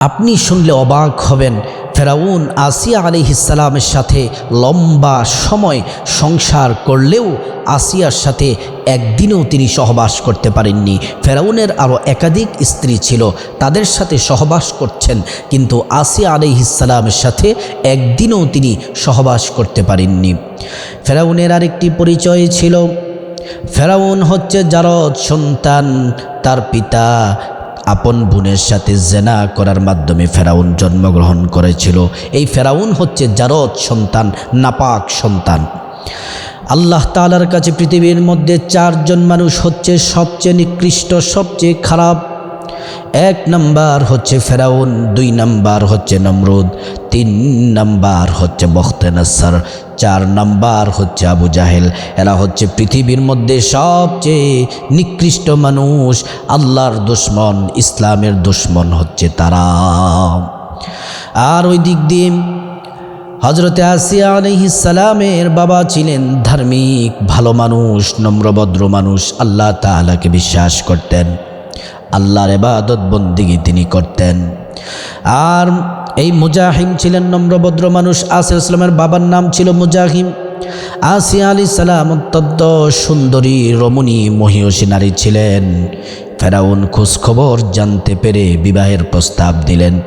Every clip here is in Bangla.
আপনি শুনলে অবাক হবেন, ফেরাউন আসিয়া আলিহিসালামের সাথে লম্বা সময় সংসার করলেও আসিয়ার সাথে একদিনও তিনি সহবাস করতে পারেননি। ফেরাউনের আরও একাধিক স্ত্রী ছিল, তাদের সাথে সহবাস করছেন, কিন্তু আসিয়া আলিহিসালামের সাথে একদিনও তিনি সহবাস করতে পারেননি। ফেরাউনের আরেকটি পরিচয় ছিল, ফেরাউন হচ্ছে জারদ সন্তান, তার পিতা আপন বোনের সাথে জেনা করার মাধ্যমে ফেরাউন জন্মগ্রহণ করেছিল। এই ফেরাউন হচ্ছে জারদ সন্তান, নাপাক সন্তান। আল্লাহ তালার কাছে পৃথিবীর মধ্যে চারজন মানুষ হচ্ছে সবচেয়ে নিকৃষ্ট, সবচেয়ে খারাপ এক নাম্বার হচ্ছে ফেরাউন, দুই নাম্বার হচ্ছে নমরুদ, তিন নাম্বার হচ্ছে বখতেনাসার চার নাম্বার হচ্ছে আবু জাহেল। এরা হচ্ছে পৃথিবীর মধ্যে সবচেয়ে নিকৃষ্ট মানুষ, আল্লাহর দুশ্মন, ইসলামের দুশ্মন হচ্ছে তারা। আর ওই দিক দিয়ে হজরতে আসিয়া আলহিসালামের বাবা ছিলেন ধার্মিক, ভালো মানুষ, নম্রভদ্র মানুষ, আল্লাহ তালাকে বিশ্বাস করতেন। আল্লাহর এবাদত বন্দিগি তিনি করতেন। আর এই মুজাহিম ছিলেন নম্রভদ্র মানুষ। আসির ইসলামের বাবার নাম ছিল মুজাহিম। আসিয়া আলি সালাম অত্যন্ত সুন্দরী, রমণী মহিষী নারী ছিলেন। ফেরাউন খোঁজখবর জানতে পেরে বিবাহের প্রস্তাব দিলেন।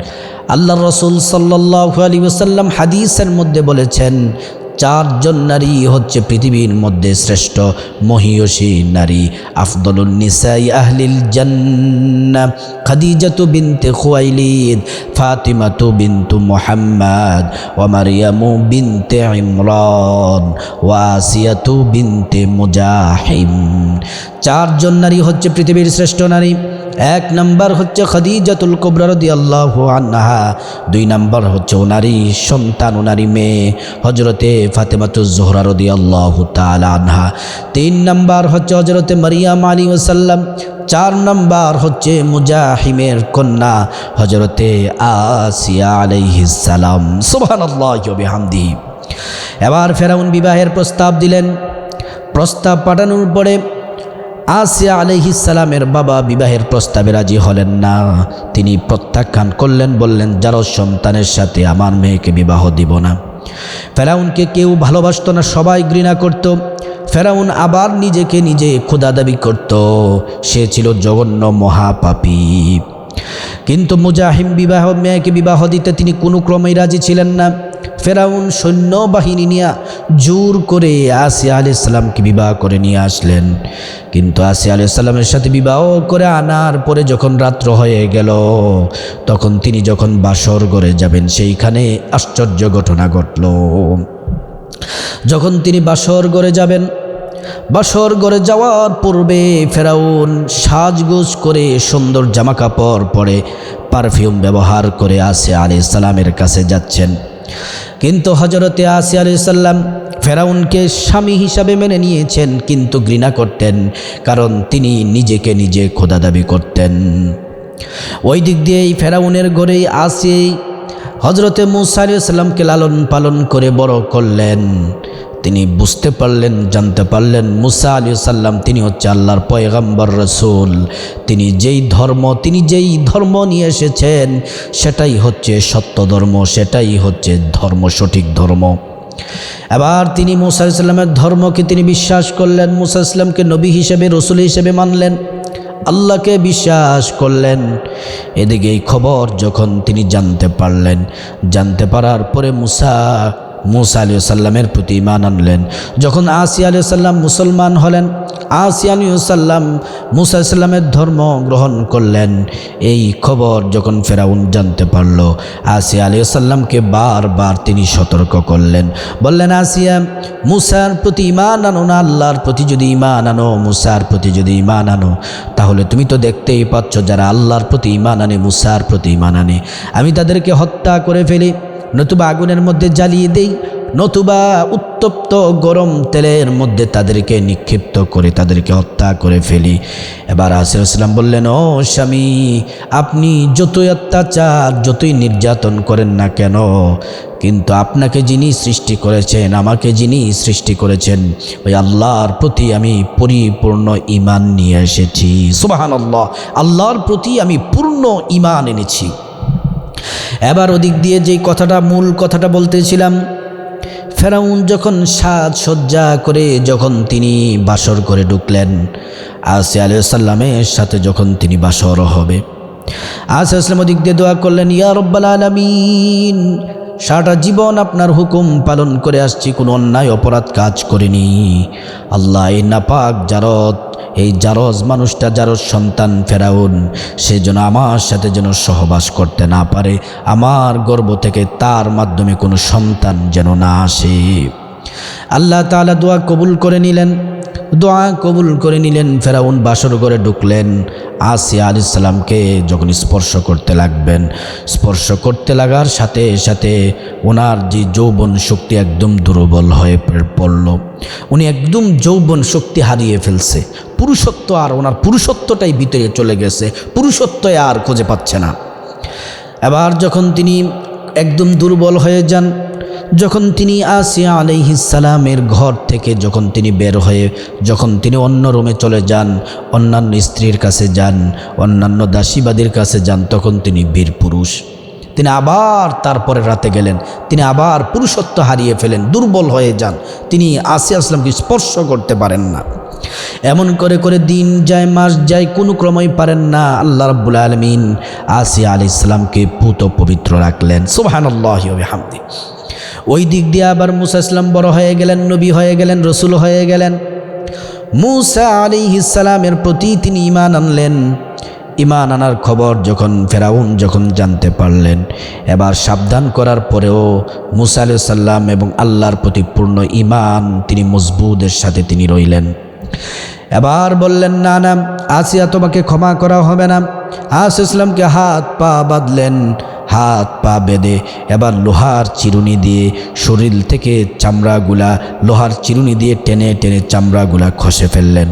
আল্লাহ রসুল সাল্লাহ আলী ওসাল্লাম হাদিসের মধ্যে বলেছেন চারজন নারী হচ্ছে পৃথিবীর মধ্যে শ্রেষ্ঠ মহিয়সী নারী। আফদলুল নিসাই আহলিল জান্না, খাদিজাতু বিনতে খুয়াইলিদ, ফাতিমাতু বিন্তু মোহাম্মদ, ওয়া মারিয়ামু বিনতে ইমরান ওয়াসিয়াতু বিনতে মুজাহিম। চারজন নারী হচ্ছে পৃথিবীর শ্রেষ্ঠ নারী। এক নম্বর হচ্ছে খদিজাতুল কুবরা রদি আল্লাহ আন্নাহা দুই নম্বর হচ্ছে ওনারই সন্তান, ওনারই মেয়ে হজরতে ফাতেমাতুজ জোহরা রদি আল্লাহ আনহা। তিন নম্বর হচ্ছে হজরতে মারিয়াম আলী ওসাল্লাম চার নম্বর হচ্ছে মুজাহিমের কন্যা হজরতে আসিয়া আলাইহিসালাম সুবহান আল্লাহ হামদি এবার ফেরাউন বিবাহের প্রস্তাব দিলেন। প্রস্তাব পাঠানোর পরে আসিয়া আলহিসালামের বাবা বিবাহের প্রস্তাবে রাজি হলেন না। তিনি প্রত্যাখ্যান করলেন, বললেন, যার সন্তানের সাথে আমার মেয়েকে বিবাহ দিব না। ফেরাউনকে কেউ ভালোবাসত না, সবাই ঘৃণা করত। ফেরাউন আবার নিজেকে নিজে ক্ষুদা দাবি করত। সে ছিল জঘন্য মহাপাপী। কিন্তু মুজাহিম বিবাহ, মেয়েকে বিবাহ দিতে তিনি কোনো ক্রমেই রাজি ছিলেন না। ফেরাউন সৈন্যবাহিনী নিয়ে জোর করে আসিয়া আলি সাল্লামকে বিবাহ করে নিয়ে আসলেন। কিন্তু আসিয়া আলি সাল্লামের সাথে বিবাহ করে আনার পরে যখন রাত্র হয়ে গেল, তখন তিনি যখন বাসর ঘরে যাবেন, সেইখানে আশ্চর্য ঘটনা ঘটল। যখন তিনি বাসর ঘরে যাবেন, বাসর গড়ে যাওয়ার পূর্বে ফেরাউন সাজগোজ করে সুন্দর জামা কাপড় পরে পারফিউম ব্যবহার করে আসে আলি সালামের কাছে যাচ্ছেন। কিন্তু হজরতে আসি আলি সাল্লাম ফেরাউনকে স্বামী হিসাবে মেনে নিয়েছেন, কিন্তু ঘৃণা করতেন, কারণ তিনি নিজেকে নিজে খোদা দাবি করতেন। ওই দিক দিয়েই ফেরাউনের ঘরেই আসি হজরতে মুসা লালন পালন করে বড় করলেন। তিনি বুঝতে পারলেন, জানতে পারলেন, মুসা আলী সাল্লাম তিনি হচ্ছে আল্লাহর পয়গাম্বর রসুল। তিনি যেই ধর্ম, তিনি যেই ধর্ম নিয়ে এসেছেন, সেটাই হচ্ছে সত্য ধর্ম, সেটাই হচ্ছে ধর্ম, সঠিক ধর্ম। এবার তিনি মুসা ইসলামের ধর্মকে তিনি বিশ্বাস করলেন, মুসা ইসলামকে নবী হিসেবে, রসুল হিসেবে মানলেন, আল্লাহকে বিশ্বাস করলেন। এদিকে এই খবর যখন তিনি জানতে পারলেন, জানতে পারার পরে মুসা মুসা আলী সাল্লামের প্রতি ইমান আনলেন। যখন আসি আলী সাল্লাম মুসলমান হলেন, আসি আলী সাল্লাম মুসা সাল্লামের ধর্ম গ্রহণ করলেন। এই খবর যখন ফেরাউন জানতে পারল, আসি আলী সাল্লামকে বারবার তিনি সতর্ক করলেন। বললেন আসিয়া মুসার প্রতি ইমান আনো না, আল্লাহর প্রতি যদি ইমান আনো, মুসার প্রতি যদি ইমান আনো, তাহলে তুমি তো দেখতেই পাচ্ছ যারা আল্লাহর প্রতি ইমান আনে, মুসার প্রতি ইমান আনে। আমি তাদেরকে হত্যা করে ফেলি নতুবা আগুনের মধ্যে জ্বালিয়ে দেই, নতুবা উত্তপ্ত গরম তেলের মধ্যে তাদেরকে নিক্ষিপ্ত করে তাদেরকে হত্যা করে ফেলি। এবার আসিরাম বললেন, ও স্বামী, আপনি যতই অত্যাচার, যতই নির্যাতন করেন না কেন, কিন্তু আপনাকে যিনি সৃষ্টি করেছেন, আমাকে যিনি সৃষ্টি করেছেন, ওই আল্লাহর প্রতি আমি পরিপূর্ণ ইমান নিয়ে এসেছি। সুবাহান আল্লাহ আল্লাহর প্রতি আমি পূর্ণ ইমান এনেছি। এবার ওদিক দিয়ে যেই কথাটা, মূল কথাটা বলতেছিলাম, ফেরাউন যখন সাজ সজ্জা করে যখন তিনি বাসর করে ঢুকলেন, আসি আলাইসাল্লামের সাথে যখন তিনি বাসর হবে। আসে আসলাম ওদিক দিয়ে দোয়া করলেন, ইয়া রব্বাল আলমিন সারাটা জীবন আপনার হুকুম পালন করে আসছি, কোনো অন্যায় অপরাধ কাজ করিনি। আল্লাহ, এই নাপাক জারত এই জারজ মানুষটা জারজ সন্তান ফেরাউন, সে যেন আমার সাথে যেন সহবাস করতে না পারে, আমার গর্ব থেকে তার মাধ্যমে কোনো সন্তান যেন না আসে। আল্লাহ তাআলা দোয়া কবুল করে নিলেন। দোয়া কবুল করে নিলেন, ফেরাউন বাসর করে ঢুকলেন। আসিয়া আলি সালামকে যখন স্পর্শ করতে লাগবেন, স্পর্শ করতে লাগার সাথে সাথে ওনার যে যৌবন শক্তি একদম দুর্বল হয়ে পড়ল। উনি একদম যৌবন শক্তি হারিয়ে ফেলছে। পুরুষত্ব আর ওনার পুরুষত্বটাই ভিতরে চলে গেছে। পুরুষত্ব আর খুঁজে পাচ্ছে না। এবার যখন তিনি একদম দুর্বল হয়ে যান যখন তিনি আসিয়া আলাইহিসালামের ঘর থেকে যখন তিনি বের হয়ে, যখন তিনি অন্য রুমে চলে যান, অন্যান্য স্ত্রীর কাছে যান, অন্যান্য দাসীবাদীর কাছে যান, তখন তিনি বীর পুরুষ। তিনি আবার তারপরে রাতে গেলেন। তিনি আবার পুরুষত্ব হারিয়ে ফেলেন, দুর্বল হয়ে যান। তিনি আসিয়া আসলামকে স্পর্শ করতে পারেন না। এমন করে করে দিন যায়, মাস যায়, কোনো ক্রমেই পারেন না। আল্লাহ রাব্বুল আলমিন আসিয়া আলি ইসলামকে পুত পবিত্র রাখলেন। সুবাহান আল্লাহ হামদি ওই দিক দিয়ে আবার মুসা ইসলাম বড় হয়ে গেলেন, নবী হয়ে গেলেন, রসুল হয়ে গেলেন। মুসা আলী ইসালামের প্রতি তিনি ইমান আনলেন। ইমান আনার খবর যখন ফেরাউন যখন জানতে পারলেন, এবার সাবধান করার পরেও মুসা আলু সাল্লাম এবং আল্লাহর প্রতি পূর্ণ ইমান তিনি মজবুদের সাথে তিনি রইলেন। এবার বললেন, না না, আসিয়া তোমাকে ক্ষমা করা হবে না। আস ইসলামকে হাত পা বাঁধলেন। হাত পা বেঁধে এবার লোহার চিরুনি দিয়ে শরীর থেকে চামড়াগুলা, লোহার চিরুনি দিয়ে টেনে টেনে চামড়াগুলা খসে ফেললেন।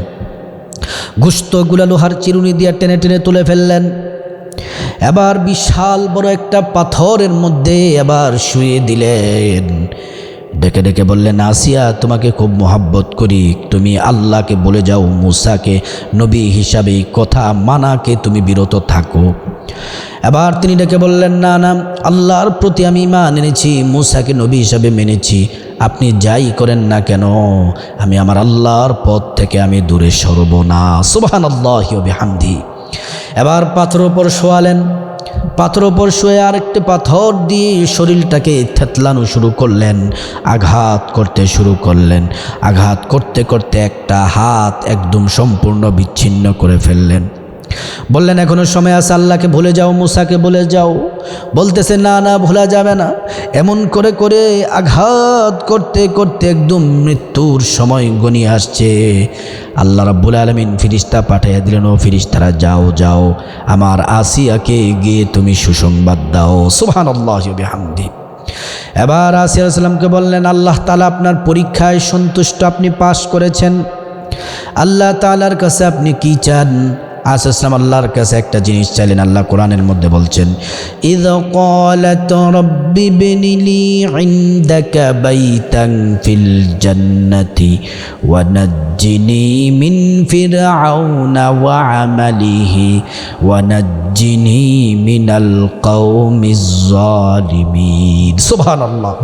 গুস্তগুলা লোহার চিরুনি দিয়ে টেনে টেনে তুলে ফেললেন। এবার বিশাল বড় একটা পাথরের মধ্যে এবার শুয়ে দিলেন। ডেকে ডেকে বললেন, আসিয়া, তোমাকে খুব মোহাব্বত করি। তুমি আল্লাহকে বলে যাও, মুসাকে। নবী হিসাবে কথা মানাকে তুমি বিরত থাকো। এবার তিনি ডেকে বললেন, না না, আল্লাহর প্রতি আমি ইমান এনেছি, মুসাকে নবী হিসাবে মেনেছি। আপনি যাই করেন না কেন, আমি আমার আল্লাহর পথ থেকে আমি দূরে সরব না। সুবাহান আল্লাহ হামদি এবার পাথর ওপর শোয়ালেন। পাথর ওপর শুয়ে আরেকটি পাথর দিয়ে শরীরটাকে থেতলানো শুরু করলেন, আঘাত করতে শুরু করলেন। আঘাত করতে করতে একটা হাত একদম সম্পূর্ণ বিচ্ছিন্ন করে ফেললেন। বললেন, এখনও সময় আছে, আল্লাহকে ভুলে যাও, মুসাকে বলে যাও। বলতেছে, না না, ভোলা যাবে না। এমন করে করে আঘাত করতে করতে একদম মৃত্যুর সময় গনিয়ে আসছে। আল্লাহ রাব্বুল আলমিন ফিরিস্তা পাঠাইয়া দিলেন, ও ফিরিস্তারা, যাও যাও, আমার আসিয়াকে গিয়ে তুমি সুসংবাদ দাও। সুহান আল্লাহ হামদি এবার আসিয়া সাল্লামকে বললেন, আল্লাহ তালা আপনার পরীক্ষায় সন্তুষ্ট আপনি পাশ করেছেন। আল্লাহ তালার কাছে আপনি কি চান? আসলাম আল্লাহর কাছে একটা জিনিস চাইলেন আল্লাহ কোরআনের মধ্যে বলছেন ইদ قالت رب ابن لي عندك بيتا في الجنة ونجني من فرعون وعمله ونجني من القوم الظالمين سبحان الله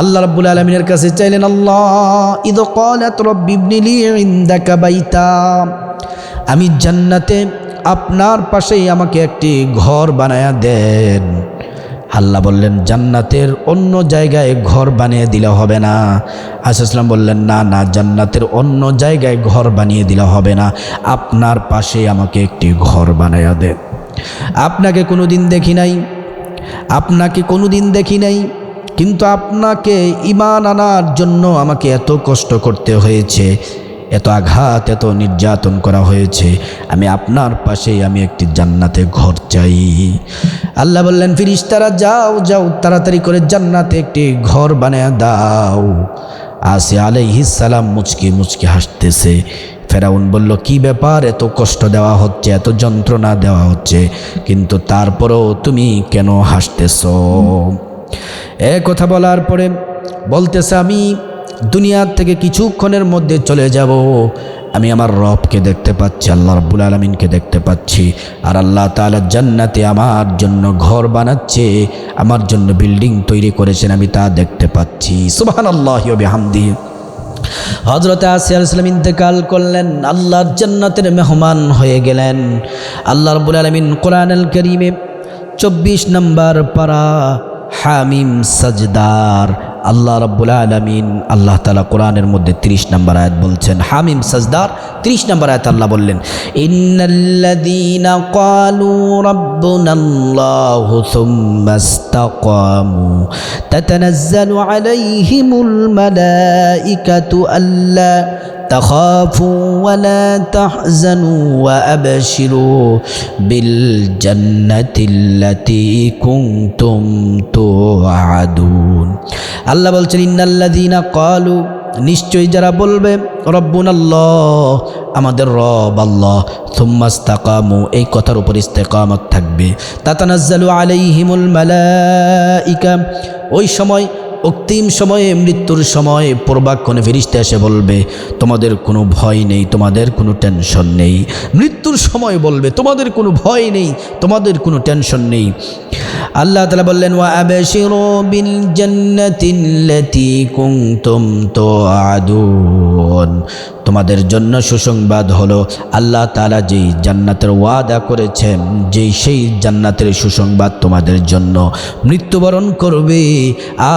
আল্লাহ রাব্বুল আলমিনের কাছে চাইলেন আল্লাহ ইদ قالت رب ابن لي عندك بيتا আমি জান্নাতে আপনার পাশেই আমাকে একটি ঘর বানায়া দেন। আল্লাহ বললেন, জান্নাতের অন্য জায়গায় ঘর বানিয়ে দিলে হবে না। আসলাম বললেন, না না, জান্নাতের অন্য জায়গায় ঘর বানিয়ে দিলে হবে না। আপনার পাশে আমাকে একটি ঘর বানায়া দেন। আপনাকে কোনো দিন দেখি নাই? আপনাকে কোনো দিন দেখি নাই? কিন্তু আপনাকে ইমান আনার জন্য আমাকে এত কষ্ট করতে হয়েছে। এত আঘাত, এত নির্যাতন করা হয়েছে। আমি আপনার পাশেই, আমি একটি জান্নাতে ঘর চাই। আল্লাহ বললেন, ফিরিস্তারা যাও যাও, তাড়াতাড়ি করে জান্নাতে একটি ঘর বানিয়ে দাও। আসে আলাইহিসালাম মুচকি মুচকি হাসতেছে। ফেরাউন বলল, কি ব্যাপার? এত কষ্ট দেওয়া হচ্ছে, এত যন্ত্রণা দেওয়া হচ্ছে, কিন্তু তারপরেও তুমি কেন হাসতেছ? এ কথা বলার পরে বলতেছে, আমি দুনিয়ার থেকে কিছুক্ষণের মধ্যে চলে যাব। আমি আমার রবকে দেখতে পাচ্ছি, আল্লাহ রব্বুল আলমিনকে দেখতে পাচ্ছি। আর আল্লাহ তাআলা জান্নাতে আমার জন্য ঘর বানাচ্ছে, আমার জন্য বিল্ডিং তৈরি করেছেন, আমি তা দেখতে পাচ্ছি। সুবাহান আল্লাহ হামদি হজরত আসিয়া ইসলাম ইন্তেকাল করলেন, আল্লাহর জান্নাতের মেহমান হয়ে গেলেন। আল্লাহ রবুল আলমিন কোরআন আল করিমে চব্বিশ নম্বর পারা হামিম সাজদার আল্লাহ রব্বুল আলমিন আল্লাহ তালা কোরআনের মধ্যে 30 নম্বর আয়াত বলছেন, হামিম সাজদার 30 নম্বর আয়াত আল্লাহ বললেন, ইন্নাল্লাযীনা ক্বালু রাব্বুনাল্লাহু সুম্মা ইসতাকামু, তাতানাজ্জালু আলাইহিমুল মালাইকাতু আল্লা تخافوا ولا تحزنوا وأبشروا بالجنة التي كنتم توعدون আল্লাহ বলছেন ইন্নাল্লাযীনা ক্বালু নিশ্চয়ই যারা বলবে রব্বুন আল্লাহ আমাদের রব আল্লাহ থুম্মাস্তাকামু এই কথার উপর ইস্তেকামত থাকবে তাতানাজ্জালু আলাইহিমুল মালাইকা ওই সময় অক্তিম সময়ে, মৃত্যুর সময় পূর্বাক্ষণে ফিরিস্তে এসে বলবে, তোমাদের কোনো ভয় নেই, তোমাদের কোনো টেনশন নেই। মৃত্যুর সময় বলবে, তোমাদের কোনো ভয় নেই, তোমাদের কোনো টেনশন নেই। আল্লাহ তালা বললেন, ওয়া আবাশিরু বিল জান্নাতিল্লাতি কুনতুম তুআদুন। তোমাদের জন্য সুসংবাদ হলো, আল্লাহ তালা যেই জান্নাতের ওয়াদা করেছেন, যেই সেই জান্নাতের সুসংবাদ তোমাদের জন্য মৃত্যুবরণ করবে,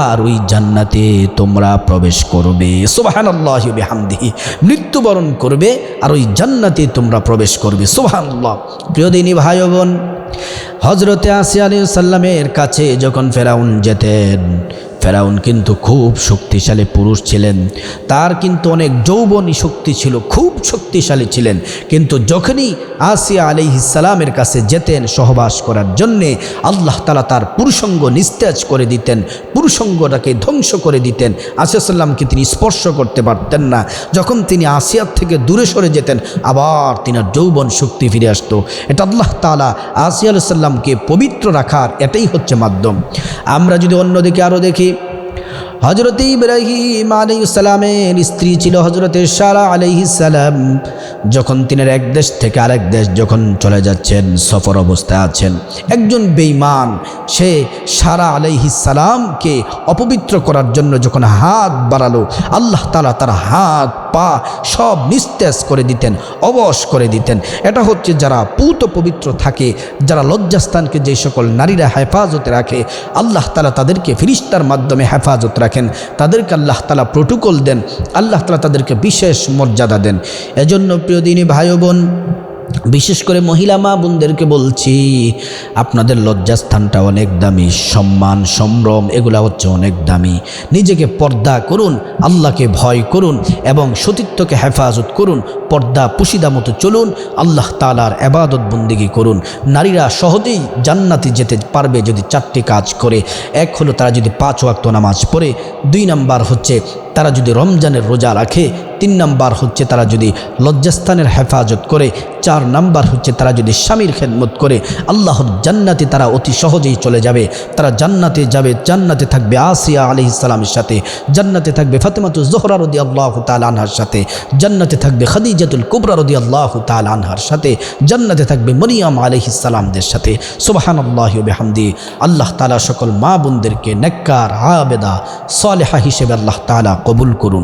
আর ওই জান্নাতে তোমরা প্রবেশ করবে। সোবাহান আল্লাহ হামদিহি মৃত্যুবরণ করবে, আর ওই জান্নাতে তোমরা প্রবেশ করবে। সোবাহান আল্লাহ প্রিয় দিনী ভাই বোন হজরতে আসিয়া আলী সাল্লামের কাছে যখন ফেরাউন যেতেন ফেরাউন কিন্তু খুব শক্তিশালী পুরুষ ছিলেন। তার কিন্তু অনেক যৌবনী শক্তি ছিল, খুব শক্তিশালী ছিলেন। কিন্তু যখনই আসিয়া আলি ইসালামের কাছে যেতেন সহবাস করার জন্যে, আল্লাহ তালা তার পুরুষঙ্গ নিস্তেজ করে দিতেন, পুরুষঙ্গটাকে ধ্বংস করে দিতেন। আসিয়াসাল্লামকে তিনি স্পর্শ করতে পারতেন না। যখন তিনি আসিয়ার থেকে দূরে সরে যেতেন, আবার তিনার যৌবন শক্তি ফিরে আসতো। এটা আল্লাহ তালা আসিয়া আলু সাল্লামকে পবিত্র রাখার এটাই হচ্ছে মাধ্যম। আমরা যদি অন্যদিকে আরও দেখি হজরত ইব্রাহিম আলাইসালামের স্ত্রী ছিল হজরতের সারা আলাইসালাম যখন তিনি এক দেশ থেকে আরেক দেশ যখন চলে যাচ্ছেন, সফর অবস্থায় আছেন, একজন বেইমান সে সারা আলাইহিসালামকে অপবিত্র করার জন্য যখন হাত বাড়ালো, আল্লাহ তালা তার হাত পা সব নিস্তেজ করে দিতেন, অবশ করে দিতেন। এটা হচ্ছে যারা পুত পবিত্র থাকে, যারা লজ্জাস্থানকে যে সকল নারীরা হেফাজতে রাখে, আল্লাহ তালা তাদেরকে ফিরিস্তার মাধ্যমে হেফাজত রাখেন। তাদেরকে আল্লাহ তালা প্রোটোকল দেন, আল্লাহ তালা তাদেরকে বিশেষ মর্যাদা দেন। এজন্য প্রিয় দিনী ভাই বোন বিশেষ করে মহিলা মা বোনদেরকে বলছি, আপনাদের লজ্জাস্থানটা অনেক দামি, সম্মান, সম্ভ্রম, এগুলা হচ্ছে অনেক দামি। নিজেকে পর্দা করুন, আল্লাহকে ভয় করুন এবং সতীত্বকে হেফাজত করুন, পর্দা পুশিদা মতো চলুন, আল্লাহ তালার এবাদত বন্দিগি করুন। নারীরা সহজেই জান্নাতে যেতে পারবে যদি চারটি কাজ করে। এক হলো তারা যদি পাঁচ ওয়াক্ত নামাজ পড়ে, দুই নাম্বার হচ্ছে তারা যদি রমজানের রোজা রাখে, তিন নাম্বার হচ্ছে তারা যদি লজ্জাস্থানের হেফাজত করে, চার নাম্বার হচ্ছে তারা যদি স্বামীর খেদমত করে, আল্লাহর জান্নাতে তারা অতি সহজেই চলে যাবে। তারা জান্নাতে যাবে, জান্নাতে থাকবে আসিয়া আলি ইসলামের সাথে, জান্নাতে থাকবে ফাতেমাতু জোহরা রদি আল্লাহ তাল আনহার সাথে, জান্নাতে থাকবে খাদিজাতুল কুবরা রদি আল্লাহ তাল আনহার সাথে, জান্নাতে থাকবে মরিয়াম আলহ ইসালামদের সাথে। সুবাহান আল্লাহ হামদি আল্লাহ তালা সকল মা বোনদেরকে নেককার, আবেদা, সালেহা হিসেবে আল্লাহ তালা কবুল করুন।